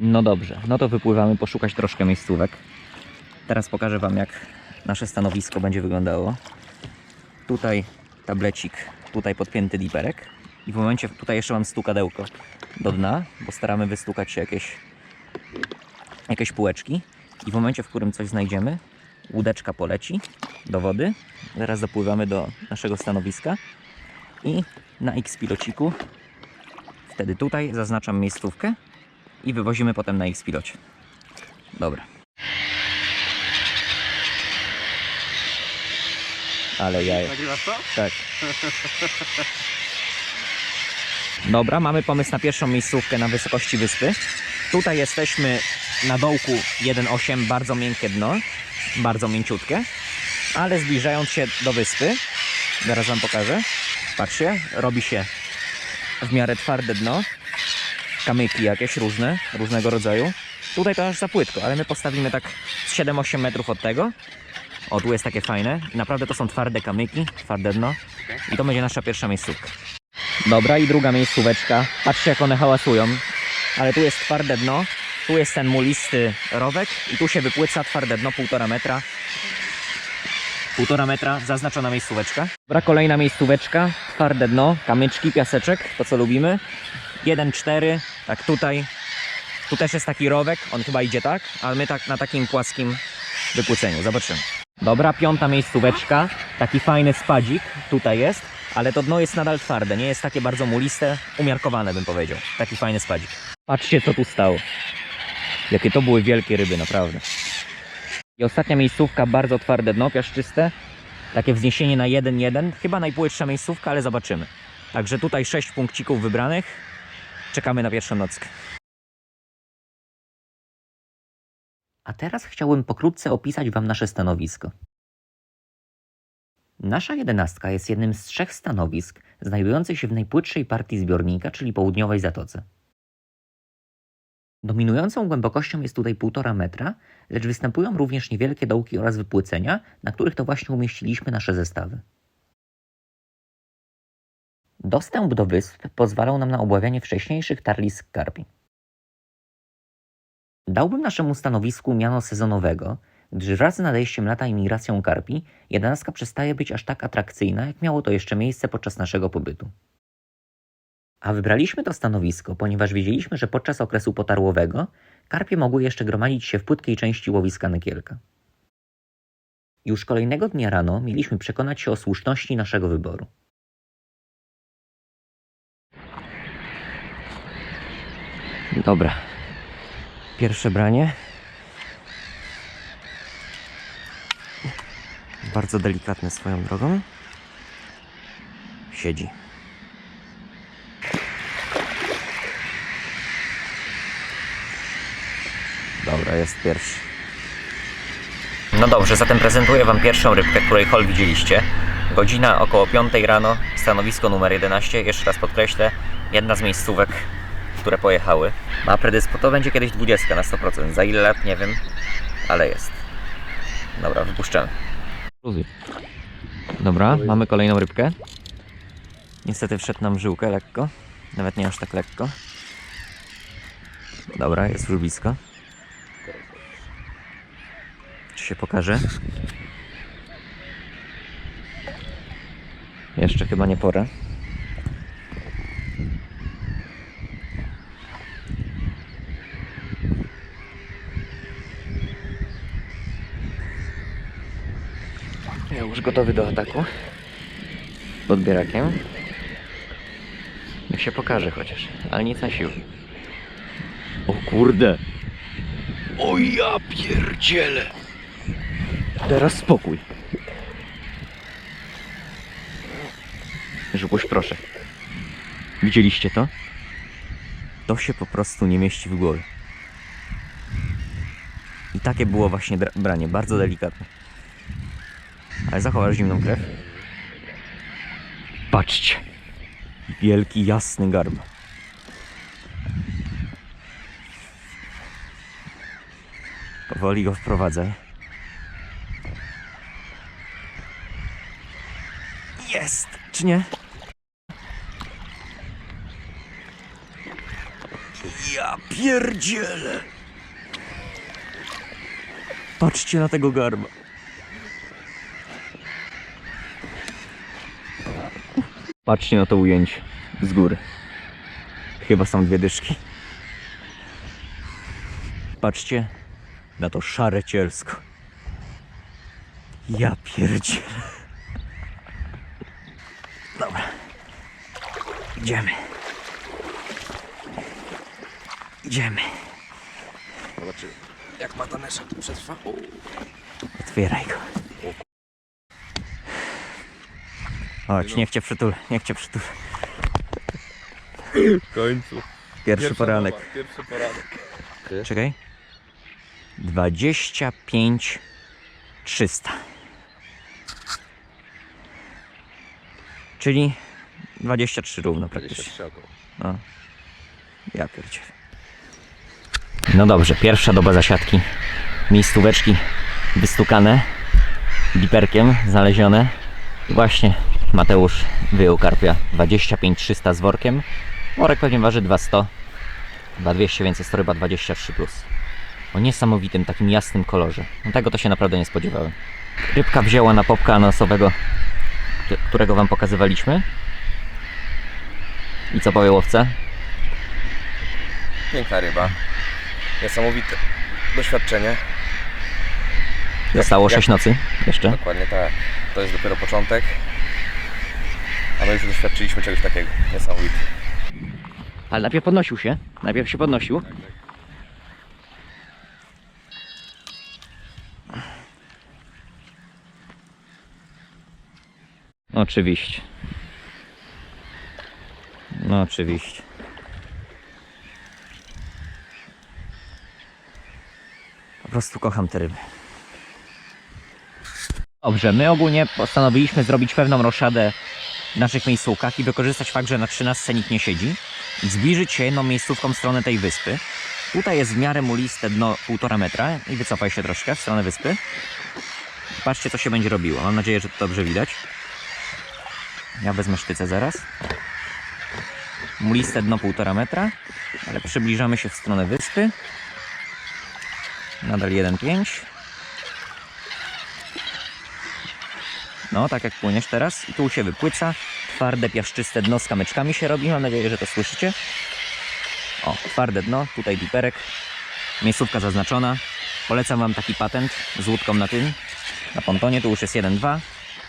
No dobrze, no to wypływamy poszukać troszkę miejscówek. Teraz pokażę Wam, jak nasze stanowisko będzie wyglądało. Tutaj tablecik, tutaj podpięty diperek. I w momencie, tutaj jeszcze mam stukadełko do dna, bo staramy wystukać się jakieś, jakieś półeczki. I w momencie, w którym coś znajdziemy, łódeczka poleci do wody. Zaraz dopływamy do naszego stanowiska i na X-pilociku wtedy tutaj zaznaczam miejscówkę i wywozimy potem na X-pilocie. Dobra. Ale jaja. Nagrywasz to? Tak. Dobra, mamy pomysł na pierwszą miejscówkę na wysokości wyspy. Tutaj jesteśmy na dołku 1.8, bardzo miękkie dno, bardzo mięciutkie, ale zbliżając się do wyspy, zaraz Wam pokażę, patrzcie, robi się w miarę twarde dno, kamyki jakieś różne, różnego rodzaju. Tutaj to aż za płytko, ale my postawimy tak z 7-8 metrów od tego. O, tu jest takie fajne. Naprawdę to są twarde kamyki, twarde dno. I to będzie nasza pierwsza miejscówka. Dobra, i druga miejscóweczka. Patrzcie, jak one hałasują. Ale tu jest twarde dno, tu jest ten mulisty rowek i tu się wypłyca twarde dno, półtora metra. Półtora metra, zaznaczona miejscóweczka. Dobra, kolejna miejscóweczka, twarde dno, kamyczki, piaseczek, to co lubimy. 1,4, tak tutaj. Tu też jest taki rowek, on chyba idzie tak, ale my tak na takim płaskim wypłyceniu, zobaczymy. Dobra, piąta miejscóweczka, taki fajny spadzik tutaj jest, ale to dno jest nadal twarde, nie jest takie bardzo muliste, umiarkowane bym powiedział. Taki fajny spadzik. Patrzcie co tu stało. Jakie to były wielkie ryby, naprawdę. I ostatnia miejscówka, bardzo twarde dno, piaszczyste. Takie wzniesienie na 1-1, chyba najpłytsza miejscówka, ale zobaczymy. Także tutaj 6 punkcików wybranych. Czekamy na pierwszą nockę. A teraz chciałbym pokrótce opisać Wam nasze stanowisko. Nasza jedenastka jest jednym z trzech stanowisk znajdujących się w najpłytszej partii zbiornika, czyli południowej zatoce. Dominującą głębokością jest tutaj 1,5 metra, lecz występują również niewielkie dołki oraz wypłycenia, na których to właśnie umieściliśmy nasze zestawy. Dostęp do wysp pozwalał nam na obławianie wcześniejszych tarlisk karpi. Dałbym naszemu stanowisku miano sezonowego, gdyż wraz z nadejściem lata i migracją karpi, jedenastka przestaje być aż tak atrakcyjna, jak miało to jeszcze miejsce podczas naszego pobytu. A wybraliśmy to stanowisko, ponieważ wiedzieliśmy, że podczas okresu potarłowego karpie mogły jeszcze gromadzić się w płytkiej części łowiska Nekielka. Już kolejnego dnia rano mieliśmy przekonać się o słuszności naszego wyboru. Dobra. Pierwsze branie. Bardzo delikatne swoją drogą. Siedzi. Dobra, jest pierwszy. No dobrze, zatem prezentuję Wam pierwszą rybkę, której hol widzieliście. Godzina około 5 rano, stanowisko numer 11. Jeszcze raz podkreślę, jedna z miejscówek, które pojechały. Ma predyspo, to będzie kiedyś 20 na 100%. Za ile lat, nie wiem, ale jest. Dobra, wypuszczamy. Dobra, mamy kolejną rybkę. Niestety wszedł nam żyłkę lekko. Nawet nie aż tak lekko. Dobra, jest już blisko. Czy się pokaże? Jeszcze chyba nie pora. Już gotowy do ataku. Podbierakiem. Niech się pokaże chociaż, ale nic na siłę. O kurde! O ja pierdzielę! Teraz spokój. Żubuś, proszę. Widzieliście to? To się po prostu nie mieści w głowie. I takie było właśnie branie, bardzo delikatne. Ale zachowasz zimną krew. Patrzcie. Wielki, jasny garb. Powoli go wprowadzaj. Jest! Czy nie? Ja pier... pierdzielę! Patrzcie na tego garba. Patrzcie na to ujęcie z góry. Chyba są dwie dyszki. Patrzcie na to szare cielsko. Ja pierdzielę. Dobra. Idziemy. Idziemy. Zobaczymy. Jak Matanesza tu przetrwa? Otwieraj go. Chodź, niech cię przytul, niech cię przytul. w końcu. Pierwszy poranek. pierwszy poranek. Czekaj. 25 300. Czyli 23 równo praktycznie. 23 około. No. Ja pierdzielę. No dobrze, pierwsza doba zasiadki. Miejscóweczki wystukane. Diperkiem znalezione. I właśnie Mateusz wyjął karpia 25 300 z workiem. Worek pewnie waży 200. 2200, więc jest to ryba 23+. Plus. O niesamowitym, takim jasnym kolorze. No tego to się naprawdę nie spodziewałem. Rybka wzięła na popka ananasowego, którego wam pokazywaliśmy. I co powie łowca? Piękna ryba. Niesamowite doświadczenie. Zostało jak- 6 nocy jeszcze. Dokładnie tak. To jest dopiero początek. A my już doświadczyliśmy czegoś takiego. Niesamowite. Ale najpierw podnosił się. Najpierw się podnosił. Oczywiście. No oczywiście. Po prostu kocham te ryby. Dobrze, my ogólnie postanowiliśmy zrobić pewną roszadę w naszych miejscówkach i wykorzystać fakt, że na 13 nikt nie siedzi zbliżyć się jedną miejscówką w stronę tej wyspy. Tutaj jest w miarę muliste dno 1,5 metra i wycofaj się troszkę w stronę wyspy. Patrzcie, co się będzie robiło. Mam nadzieję, że to dobrze widać. Ja wezmę sztycę zaraz. Muliste dno 1,5 metra, ale przybliżamy się w stronę wyspy. Nadal 1,5. No, tak jak płyniesz teraz. I tu się wypłyca. Twarde, piaszczyste dno z kamyczkami się robi. Mam nadzieję, że to słyszycie. O, twarde dno. Tutaj diperek. Miejscówka zaznaczona. Polecam Wam taki patent z łódką na tym. Na pontonie tu już jest 1-2,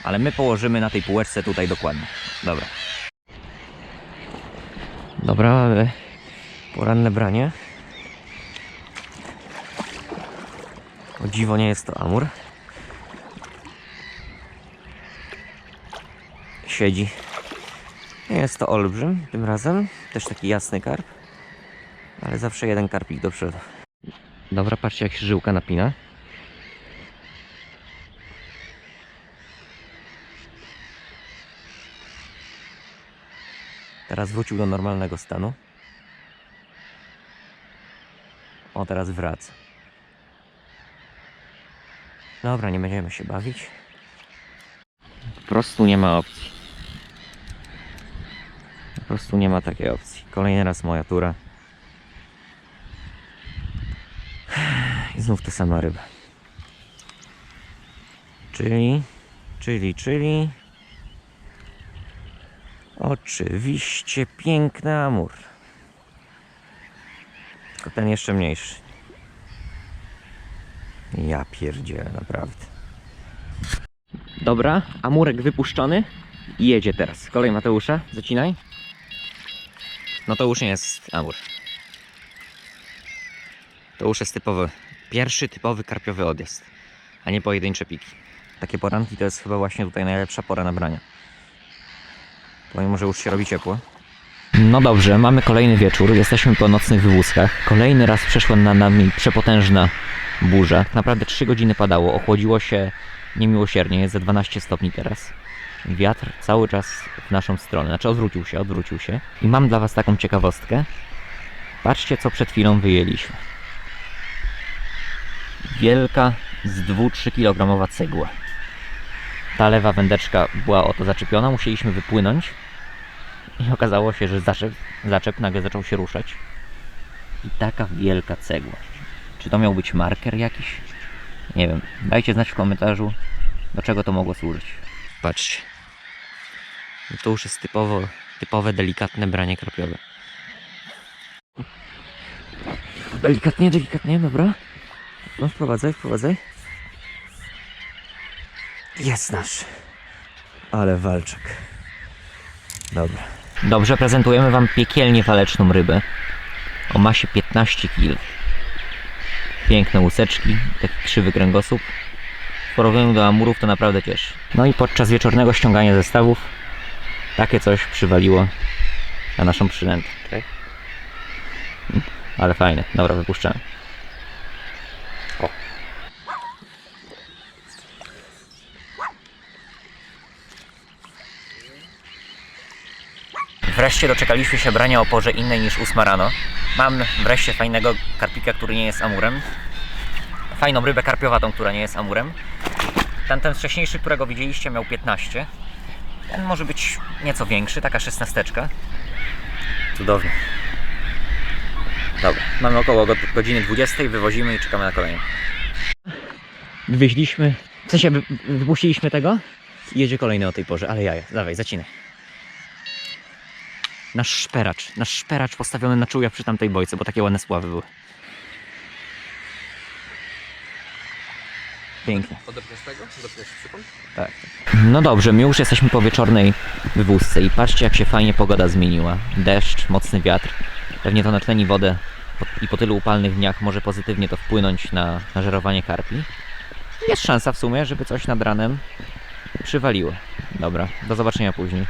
ale my położymy na tej półeczce tutaj dokładnie. Dobra. Dobra, ale poranne branie. O dziwo nie jest to amur. Siedzi. Jest to olbrzym tym razem. Też taki jasny karp. Ale zawsze jeden karpik do przodu. Dobra, patrzcie jak się żyłka napina. Teraz wrócił do normalnego stanu. O, teraz wraca. Dobra, nie będziemy się bawić. Po prostu nie ma opcji. Prostu nie ma takiej opcji. Kolejny raz moja tura. I znów ta sama ryba. Czyli, czyli, czyli. Oczywiście piękny amur. Tylko ten jeszcze mniejszy. Ja pierdzielę, naprawdę. Dobra, amurek wypuszczony jedzie teraz. Kolej Mateusza, zacinaj. No to już nie jest amur. To już jest typowy, pierwszy typowy karpiowy odjazd, a nie pojedyncze piki. Takie poranki to jest chyba właśnie tutaj najlepsza pora nabrania. Pomimo, że już się robi ciepło. No dobrze, mamy kolejny wieczór, jesteśmy po nocnych wywózkach. Kolejny raz przeszła na nami przepotężna burza. Naprawdę 3 godziny padało, ochłodziło się niemiłosiernie, jest ze 12 stopni teraz. Wiatr cały czas w naszą stronę, znaczy odwrócił się, odwrócił się. I mam dla Was taką ciekawostkę. Patrzcie, co przed chwilą wyjęliśmy. Wielka, z 2-3 kilogramowa cegła. Ta lewa wędeczka była o to zaczepiona, musieliśmy wypłynąć. I okazało się, że zaczep, zaczep nagle zaczął się ruszać. I taka wielka cegła. Czy to miał być marker jakiś? Nie wiem. Dajcie znać w komentarzu, do czego to mogło służyć. Patrzcie. To już jest typowo, typowe, delikatne branie kropiowe. Delikatnie, delikatnie, dobra. No wprowadzaj, wprowadzaj. Jest nasz. Ale walczek. Dobra. Dobrze, prezentujemy Wam piekielnie waleczną rybę. O masie 15 kg. Piękne łuseczki, taki krzywy kręgosłup. W porównaniu do amurów to naprawdę cieszy. No i podczas wieczornego ściągania zestawów takie coś przywaliło na naszą przynętę. Okej. Ale fajne. Dobra, wypuszczamy. O. Wreszcie doczekaliśmy się brania o porze innej niż 8 rano. Mam wreszcie fajnego karpika, który nie jest amurem. Fajną rybę karpiowatą, która nie jest amurem. Ten, ten wcześniejszy, którego widzieliście, miał 15. Ten może być nieco większy, taka szesnasteczka. Cudownie. Dobra, mamy około go- godziny 20, wywozimy i czekamy na kolejną. Wywieźliśmy, w sensie wy, wypuściliśmy tego i jedzie kolejny o tej porze, ale jaja, dawaj, zacinaj. Nasz szperacz, nasz szperacz postawiony na czuja przy tamtej bojce, bo takie ładne spławy były. Pięknie. Odepniesz tego? Odepniesz przykąd? Tak. No dobrze, my już jesteśmy po wieczornej wywózce i patrzcie jak się fajnie pogoda zmieniła. Deszcz, mocny wiatr. Pewnie to natleni wodę i po tylu upalnych dniach może pozytywnie to wpłynąć na, na żerowanie karpi. Jest szansa w sumie, żeby coś nad ranem przywaliło. Dobra, do zobaczenia później.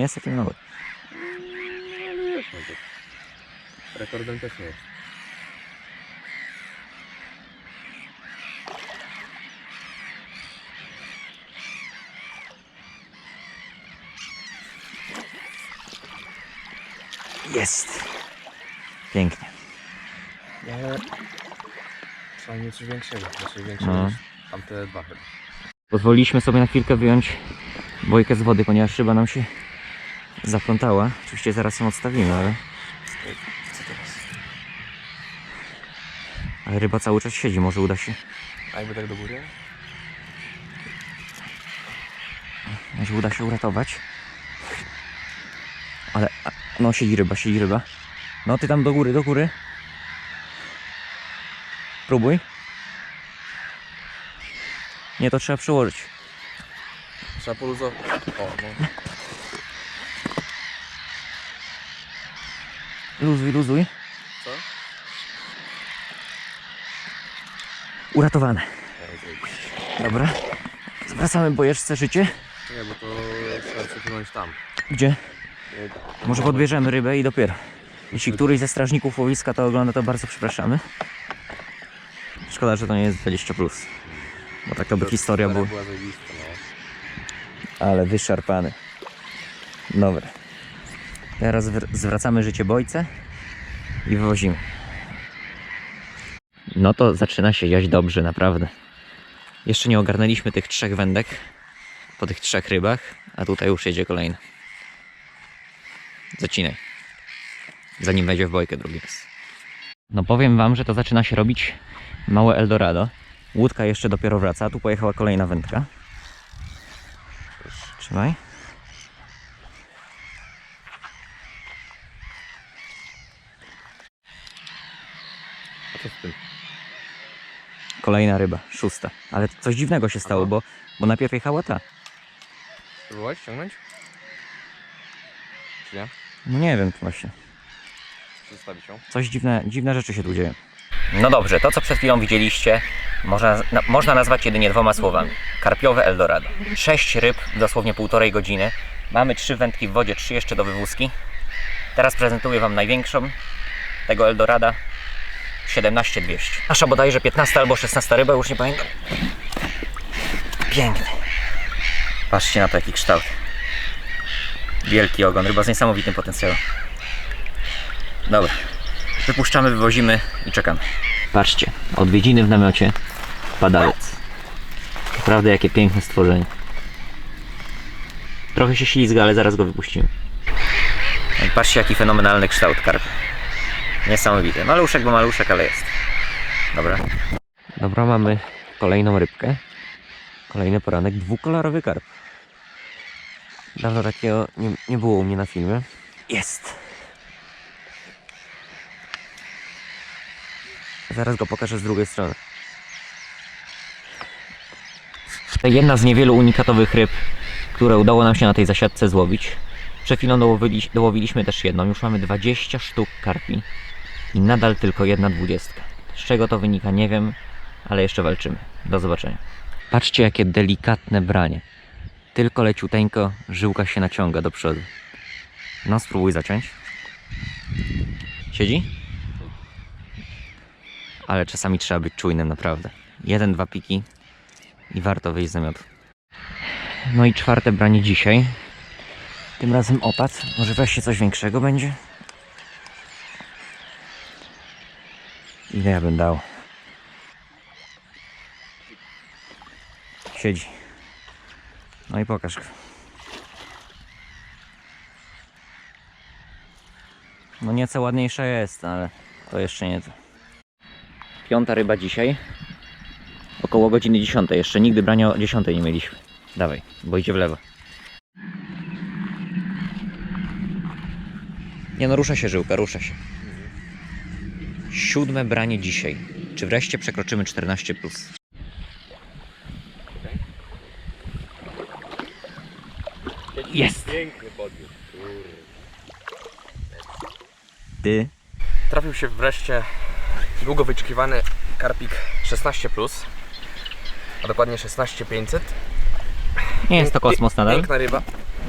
Nie jest taki mały. No to rekordem też nie jest. Jest. Pięknie. Ale trzeba mieć coś większego, znaczy większego No. niż tamte dwa chyba. Pozwoliliśmy sobie na chwilkę wyjąć bojkę z wody, ponieważ szyba nam się zaplątała. Oczywiście zaraz ją odstawimy, ale... Co teraz? ale ryba cały czas siedzi, może uda się, A jakby tak do góry? może uda się uratować. Ale, no siedzi ryba, siedzi ryba. No ty tam do góry, do góry. Próbuj. Nie, to trzeba przyłożyć. Trzeba poluzować. O, no. Luzuj, luzuj. Co? Uratowane. Dobra. Zwracamy bojeczce życie. Nie, bo to trzeba przepłynąć tam. Gdzie? Nie, Może podbierzemy rybę i dopiero. Jeśli któryś ze strażników łowiska to ogląda, to bardzo przepraszamy. Szkoda, że to nie jest 20, plus, bo tak to by historia była. no. Ale wyszarpany. Dobra. Teraz wr- zwracamy życie bojce i wywozimy. No to zaczyna się jaść dobrze, naprawdę. Jeszcze nie ogarnęliśmy tych trzech wędek po tych trzech rybach, a tutaj już jedzie kolejna. Zacinaj. Zanim wejdzie w bojkę drugi raz. No powiem wam, że to zaczyna się robić małe Eldorado. Łódka jeszcze dopiero wraca, tu pojechała kolejna wędka. Trzymaj. Co z tym? Kolejna ryba, szósta. Ale coś dziwnego się stało, bo, bo najpierw jechała ta. Próbować ściągnąć? Czy nie? No nie wiem właśnie. Czy zostawić ją? Coś dziwne, dziwne rzeczy się tu dzieją. No dobrze, to co przed chwilą widzieliście, można, na, można nazwać jedynie dwoma słowami. Karpiowe Eldorado. Sześć ryb w dosłownie półtorej godziny. Mamy trzy wędki w wodzie, trzy jeszcze do wywózki. Teraz prezentuję Wam największą tego Eldorada. 17200. Nasza bodajże 15 albo 16 ryba, już nie pamiętam. Piękny. Patrzcie na to jaki kształt. Wielki ogon, ryba z niesamowitym potencjałem. Dobra. Wypuszczamy, wywozimy i czekamy. Patrzcie, odwiedziny w namiocie, padalec. Naprawdę jakie piękne stworzenie. Trochę się ślizga, ale zaraz go wypuścimy. Patrzcie jaki fenomenalny kształt karpia. Niesamowity. Maluszek, bo maluszek, ale jest. Dobra. Dobra, mamy kolejną rybkę. Kolejny poranek, dwukolorowy karp. Dawno takiego nie, nie było u mnie na filmie. Jest! Zaraz go pokażę z drugiej strony. To jedna z niewielu unikatowych ryb, które udało nam się na tej zasiadce złowić. Przed chwilą dołowili, dołowiliśmy też jedną. Już mamy 20 sztuk karpi i nadal tylko jedna dwudziestka. Z czego to wynika nie wiem, ale jeszcze walczymy. Do zobaczenia. Patrzcie jakie delikatne branie. Tylko leciuteńko żyłka się naciąga do przodu. No spróbuj zaciąć. Siedzi? Ale czasami trzeba być czujnym naprawdę. Jeden, dwa piki i warto wyjść z namiotu. No i czwarte branie dzisiaj. Tym razem opad. Może wreszcie coś większego będzie? Ile bym dał? Siedzi. No i pokaż go. No nieco ładniejsza jest, ale to jeszcze nie to. Piąta ryba dzisiaj. Około godziny 10. Jeszcze nigdy brania o 10 nie mieliśmy. Dawaj, bo idzie w lewo. Nie no, rusza się żyłka, rusza się. Siódme branie dzisiaj. Czy wreszcie przekroczymy 14 plus? Jest! Piękny. Ty. Trafił się wreszcie długo wyczekiwany karpik 16, a dokładnie 16500. Nie jest to kosmos nadal. Piękna ryba.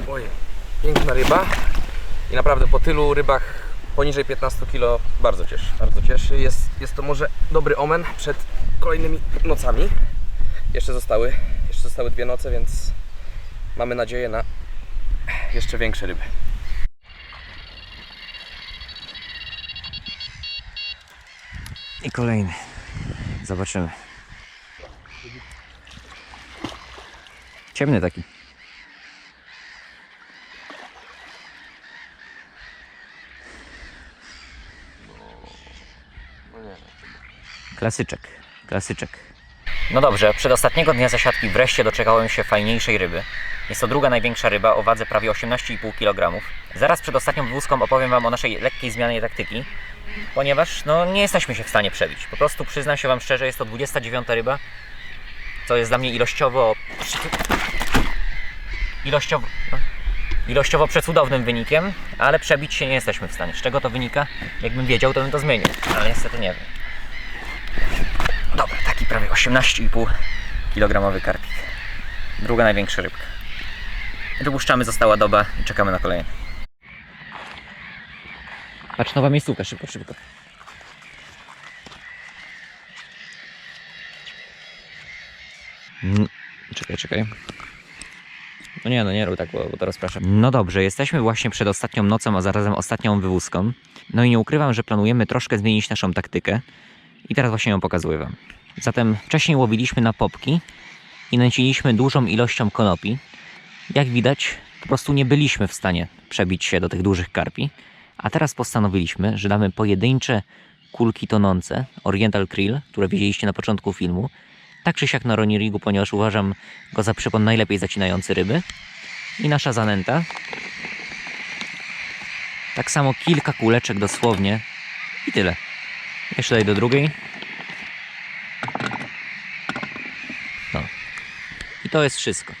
Ojej. Piękna ryba. I naprawdę po tylu rybach poniżej 15 kg bardzo cieszy. Bardzo cieszy. Jest, jest to może dobry omen przed kolejnymi nocami. Jeszcze zostały, jeszcze zostały dwie noce, więc mamy nadzieję na jeszcze większe ryby. I kolejny. Zobaczymy. Ciemny taki. Klasyczek, klasyczek. No dobrze, przedostatniego dnia zasiadki wreszcie doczekałem się fajniejszej ryby. Jest to druga największa ryba o wadze prawie 18,5 kg. Zaraz przed ostatnią wywózką opowiem Wam o naszej lekkiej zmianie taktyki, ponieważ no, nie jesteśmy się w stanie przebić. Po prostu przyznam się Wam szczerze, jest to 29 ryba, co jest dla mnie ilościowo... Ilościowo... no, Ilościowo przecudownym wynikiem, ale przebić się nie jesteśmy w stanie. Z czego to wynika? Jakbym wiedział, to bym to zmienił, ale niestety nie wiem. Dobra, taki prawie 18,5 kg karpik. Druga największa rybka. Wypuszczamy, została doba i czekamy na kolejne. Patrz, nowa miejscówka, szybko, szybko. Mm, Czekaj, czekaj. No nie, no nie rób tak, bo, bo to rozpraszam. No dobrze, jesteśmy właśnie przed ostatnią nocą, a zarazem ostatnią wywózką. No i nie ukrywam, że planujemy troszkę zmienić naszą taktykę. I teraz właśnie ją pokazuję Wam. Zatem wcześniej łowiliśmy na popki i nęciliśmy dużą ilością konopi. Jak widać, po prostu nie byliśmy w stanie przebić się do tych dużych karpi. A teraz postanowiliśmy, że damy pojedyncze kulki tonące, Oriental Krill, które widzieliście na początku filmu. Tak czy siak na Ronirigu, ponieważ uważam go za przypon najlepiej zacinający ryby. I nasza zanęta. Tak samo kilka kuleczek dosłownie. I tyle. Jeszcze daj do drugiej. No. I to jest wszystko.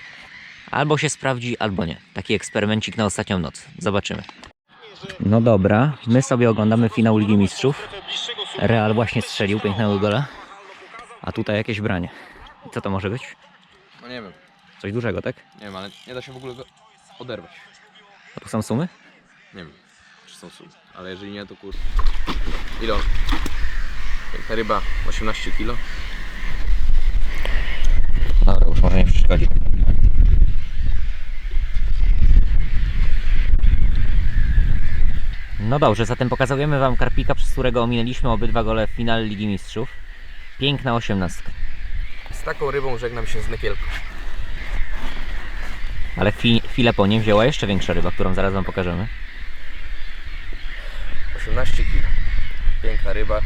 Albo się sprawdzi, albo nie. Taki eksperymencik na ostatnią noc. Zobaczymy. No dobra, my sobie oglądamy finał Ligi Mistrzów. Real właśnie strzelił pięknego gola. A tutaj jakieś branie. Co to może być? No nie wiem, Coś dużego, tak? nie wiem, ale nie da się w ogóle go oderwać. A tu są sumy? Nie wiem, czy są sól, ale jeżeli nie, to kur... Ile on? Piękna ryba, 18 kg. Dobra, już może nie przeszkodzi. No dobrze, zatem pokazujemy Wam karpika, przez którego ominęliśmy obydwa gole w finale Ligi Mistrzów. Piękna osiemnastka. Z taką rybą żegnam się z Nykielką. Ale chwilę po nim wzięła jeszcze większa ryba, którą zaraz Wam pokażemy. 18 kg. Piękna ryba.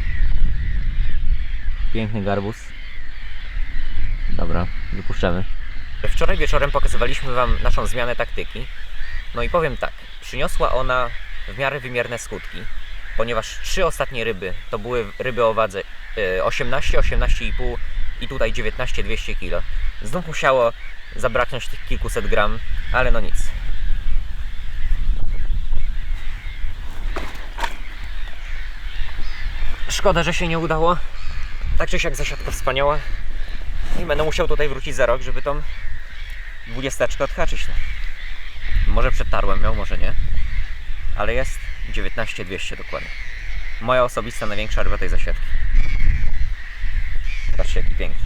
Piękny garbus. Dobra, wypuszczamy. Wczoraj wieczorem pokazywaliśmy Wam naszą zmianę taktyki. No i powiem tak, przyniosła ona w miarę wymierne skutki, ponieważ trzy ostatnie ryby to były ryby o wadze e, 18, 18,5 i tutaj 19, 200 kg. Znów musiało zabraknąć tych kilkuset gram, ale no nic. Szkoda, że się nie udało. Tak czy siak zasiadka wspaniała. I będę musiał tutaj wrócić za rok, żeby tą dwudziesteczkę odhaczyć. No. Może przetarłem ją, może nie. Ale jest 19200 dokładnie. Moja osobista największa ryba tej zasiadki. Patrzcie jaki piękny.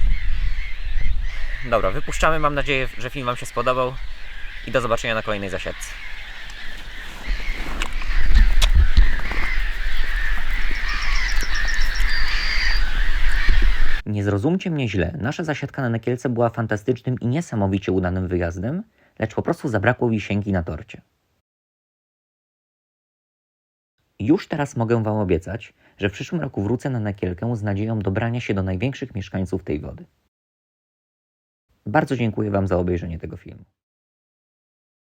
Dobra, wypuszczamy. Mam nadzieję, że film Wam się spodobał. I do zobaczenia na kolejnej zasiadce. Nie zrozumcie mnie źle, nasza zasiadka na Nekielce była fantastycznym i niesamowicie udanym wyjazdem, lecz po prostu zabrakło wisienki na torcie. Już teraz mogę Wam obiecać, że w przyszłym roku wrócę na Nekielkę z nadzieją dobrania się do największych mieszkańców tej wody. Bardzo dziękuję Wam za obejrzenie tego filmu.